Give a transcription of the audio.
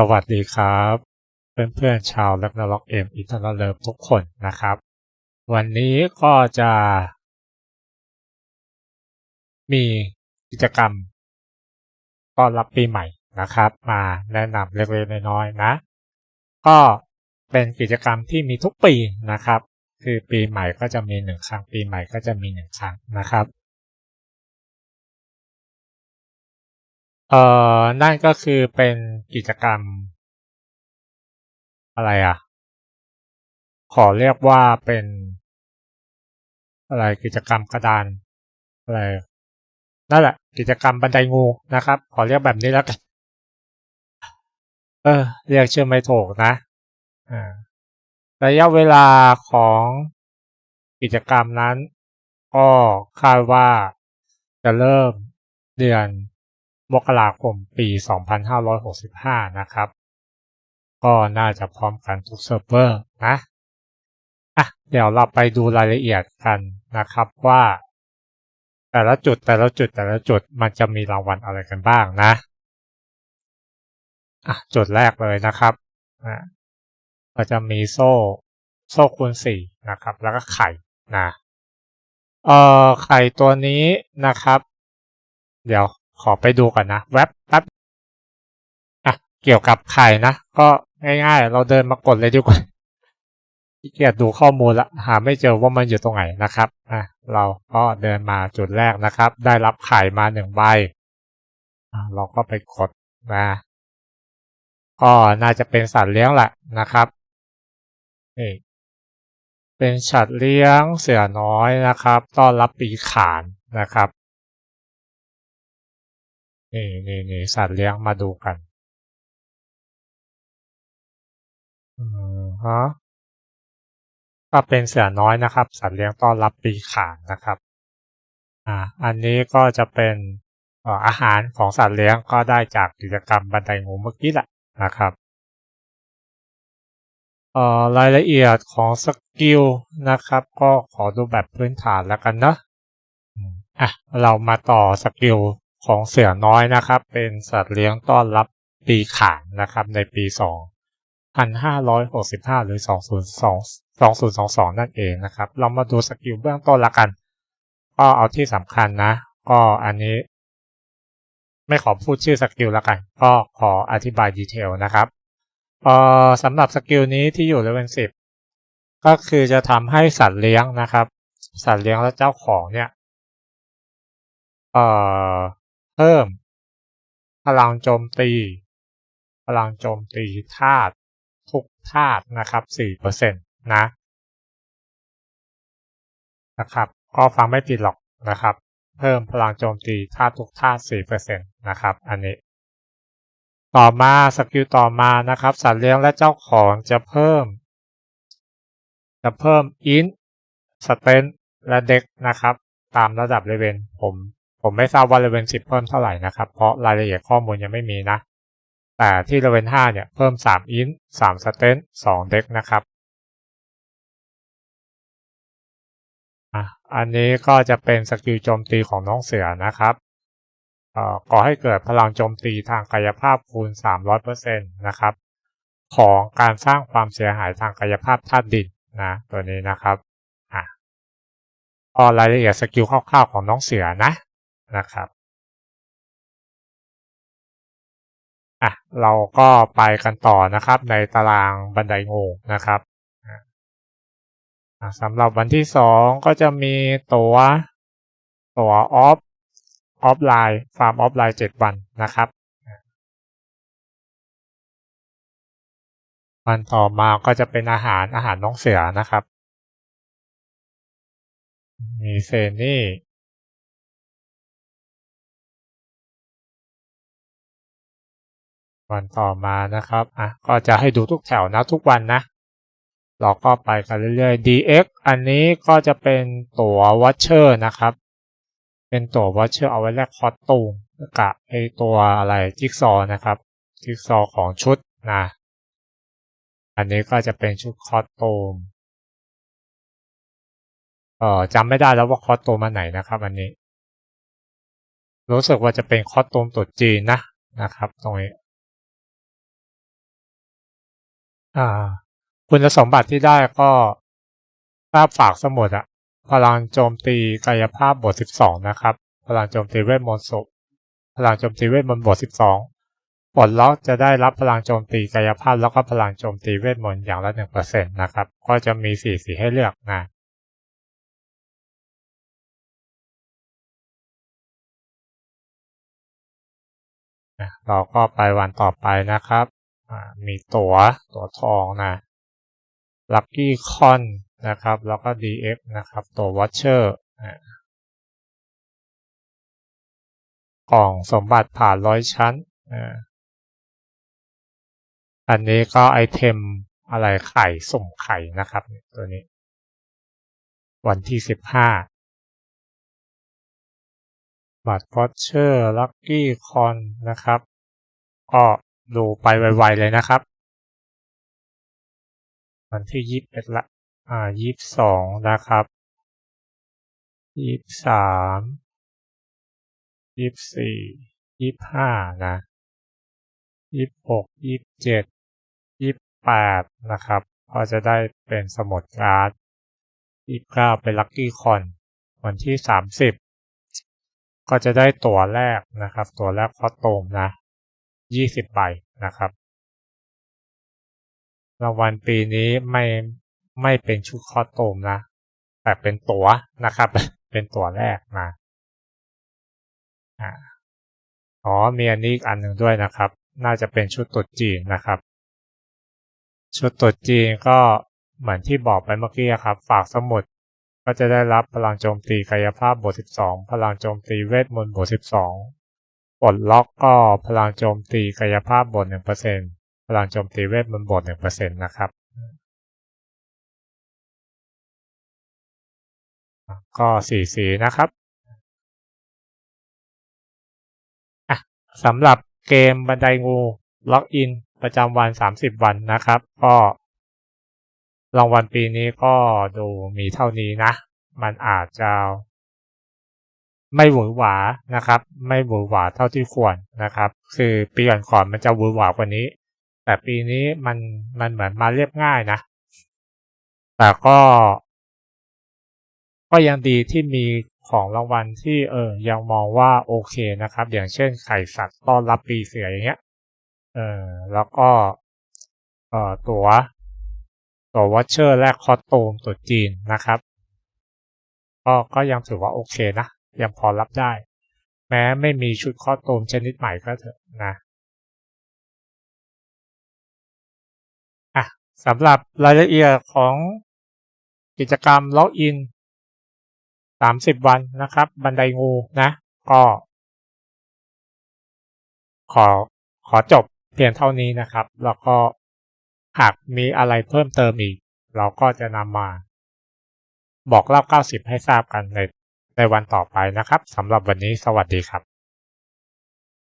สวัสดีครับ เพื่อนๆชาวลักนาล็อกเอ็มอินเทอร์เลิฟทุกคนนะครับ วันนี้ก็จะ มีกิจกรรมต้อนรับปีใหม่นะครับ มาแนะนำเล็กๆน้อยๆนะ ก็เป็นกิจกรรมที่มีทุกปีนะครับ คือปีใหม่ก็จะมีหนึ่งครั้งปีใหม่ก็จะมีหนึ่งครั้งนะครับ เอ่อ นั่นก็คือเป็นกิจกรรม อะไรอะ ขอเรียกว่าเป็น อะไรกิจกรรมกระดาน อะไร นั่นแหละ กิจกรรมบันไดงูนะครับ ขอเรียกแบบนี้แล้วกันเออ เรียกชื่อไม่ถูกนะอ่าระยะเวลาของกิจกรรมนั้น ก็คาดว่าจะเริ่มเดือน มกราคมปี 2565 นะครับ ก็น่าจะพร้อมกันทุกเซิร์ฟเวอร์นะอะเดี๋ยวเราไปดูรายละเอียดกันนะครับว่า แต่ละจุดแต่ละจุดแต่ละจุดมันจะมีรางวัลอะไรกันบ้างนะอะจุดแรกเลยนะครับอ่าก็จะมีโซ่โซ่คูณสี่นะครับ แล้วก็ไข่นะเอ่อไข่ตัวนี้นะครับ เดี๋ยว ขอไปดูก่อนนะแว็บแป๊บอะเกี่ยวกับไข่นะ ก็ง่ายๆ เราเดินมากดเลยดีกว่าขี้เกียจดูข้อมูลละหาไม่เจอว่ามันอยู่ตรงไหนนะครับอะเราก็เดินมาจุดแรกนะครับ ได้รับไข่มาหนึ่งใบอะเราก็ไปกดนะก็น่าจะเป็นสัตว์เลี้ยงแหละนะครับนี่เป็นสัตว์เลี้ยงเสือน้อยนะครับ ต้อนรับปีขานนะครับ นี่นี่นี่สัตว์เลี้ยงมาดูกันอืมฮะก็เป็นเสือน้อยนะครับ สัตว์เลี้ยงต้อนรับปีขานนะครับ อ่า อันนี้ก็จะเป็นอาหารของสัตว์เลี้ยงก็ได้จากกิจกรรมบันไดงูเมื่อกี้แหละนะครับเอ่อรายละเอียดของสกิลนะครับ ก็ขอดูแบบพื้นฐานแล้วกันนะอะเรามาต่อสกิล ของเสือน้อยนะครับ เป็นสัตว์เลี้ยงต้อนรับปีขานนะครับในปี 2565 หรือ 2022 2022 นั่นเองนะครับ เรามาดูสกิลเบื้องต้นละกัน ก็เอาที่สำคัญนะ ก็อันนี้ ไม่ขอพูดชื่อสกิลละกัน ก็ขออธิบายดีเทลนะครับเอ่อสำหรับสกิลนี้ที่อยู่เลเวล10ก็คือจะทำให้สัตว์เลี้ยงนะครับ สัตว์เลี้ยงและเจ้าของเนี่ยเอ่อ เพิ่ม พลังโจมตี พลังโจมตีธาตุทุกธาตุนะครับ4%นะนะครับ ก็ฟังไม่ผิดหรอกนะครับ เพิ่มพลังโจมตีธาตุทุกธาตุ4%นะครับ อันนี้ ต่อมาสกิลต่อมานะครับ สัตว์เลี้ยงและเจ้าของจะเพิ่ม จะเพิ่มอินสเตนและเด็กนะครับ ตามระดับเลเวลผม ผมไม่ทราบว่าเลเวล10 เพิ่มเท่าไหร่นะครับ เพราะรายละเอียดข้อมูลยังไม่มีนะ แต่ที่เลเวล5เนี่ยเพิ่ม 3 อิน3สเตน2เด็กนะครับอะอันนี้ก็จะเป็นสกิลโจมตีของน้องเสือนะครับเอ่อก่อให้เกิดพลังโจมตีทางกายภาพคูณ 300%นะครับ ของการสร้างความเสียหายทางกายภาพธาตุดินนะตัวนี้นะครับอะก็รายละเอียดสกิลคร่าวๆของน้องเสือนะ นะครับอะเราก็ไปกันต่อนะครับในตารางบันไดงูนะครับสำหรับวันที่สองก็จะมีตัวตัวออฟออฟไลน์ฟาร์มออฟไลน์เจ็ดวันนะครับวันต่อมาก็จะเป็นอาหารอาหารน้องเสือนะครับ มีเซนี่ วันต่อมานะครับอะก็จะให้ดูทุกแถวนะทุกวันนะเราก็ไปกันเรื่อยๆ DX อันนี้ก็จะเป็นตัววัชเชอร์นะครับ เป็นตัววัชเชอร์เอาไว้แลกคอสตูมกับไอตัวอะไรจิ๊กซอนะครับจิ๊กซอของชุดนะอันนี้ก็จะเป็นชุดคอสตูมเออจำไม่ได้แล้วว่าคอสตูมมาไหนนะครับ อันนี้ รู้สึกว่าจะเป็นคอสตูมตัวจีนนะนะครับ ตรงนี้ คุณสมบัติที่ได้ก็ถ้าฝากสมุดอะพลังโจมตีกายภาพบทสิบสองนะครับ พลังโจมตีเวทมนต์ศพพลังโจมตีเวทมนต์บทสิบสองปลดล็อกจะได้รับพลังโจมตีกายภาพแล้วก็พลังโจมตีเวทมนต์อย่างละหนึ่งเปอร์เซ็นต์นะครับ ก็จะมีสี่สีให้เลือกนะเราก็ไปวันต่อไปนะครับ มีตัว๋วตั๋วทองนะ Lucky Con นะครับ แล้วก็ DX นะครับ ตัว Watcher กล่องสมบัติผ่านร้อยชั้น อันนี้ก็ไอเทมอะไรไข่สุ่มไข่นะครับ ตัวนี้ วันที่สิบห้าบัตร Watcher Lucky Con นะครับ ก็ ดูไปไวๆเลยนะครับ วันที่ยี่สิบเอ็ดละ อ่ายี่สิบสองนะครับยี่สิบสามยี่สิบสี่ยี่สิบห้านะยี่สิบหกยี่สิบเจ็ดยี่สิบแปดนะครับ ก็จะได้เป็นสมุดการ์ดยี่สิบเก้าเป็นลัคกี้คอนวันที่สามสิบก็จะได้ตั๋วแรกนะครับ ตั๋วแรกคอสตูมนะ ยี่สิบใบนะครับ รางวัลปีนี้ไม่ไม่เป็นชุดคอสตูมนะ แต่เป็นตั๋วนะครับ เป็นตั๋วแรกนะอ๋อมีอันนี้อีกอันหนึ่งด้วยนะครับ น่าจะเป็นชุดตรวจจีนนะครับ ชุดตรวจจีนก็เหมือนที่บอกไปเมื่อกี้ครับ ฝากสมุดก็จะได้รับพลังโจมตีกายภาพบท12 พลังโจมตีเวทมนต์บท12 ปลดล็อกก็พลังโจมตีกายภาพบท1%พลังโจมตีเวทมนต์บท1%นะครับ ก็สีสีนะครับสำหรับเกมบันไดงูล็อกอินประจำวัน 30 วันนะครับ ก็รางวัลปีนี้ก็ดูมีเท่านี้นะ มันอาจจะ ไม่หวือหวานะครับ ไม่หวือหวาเท่าที่ควรนะครับ คือปีก่อนๆมันจะหวือหวากว่านี้ แต่ปีนี้มันมันเหมือนมาเรียบง่ายนะ แต่ก็ ก็ยังดีที่มีของรางวัลที่เออยังมองว่าโอเคนะครับ อย่างเช่นไข่สัตว์ต้อนรับปีเสืออย่างเงี้ยเออแล้วก็เอ่อตัวตัววอชเชอร์และคอสตูมตัวจีนนะครับ ก็ก็ยังถือว่าโอเคนะ ยังพอรับได้ แม้ไม่มีชุดคอสตูมชนิดใหม่ก็เถอะนะอะสำหรับรายละเอียดของกิจกรรมล็อกอินสามสิบวันนะครับ บันไดงูนะ ก็ ขอขอจบเพียงเท่านี้นะครับ แล้วก็หากมีอะไรเพิ่มเติมอีก เราก็จะนำมาบอกเล่า 90 ให้ทราบกันใน ในวันต่อไปนะครับสำหรับวันนี้สวัสดีครับ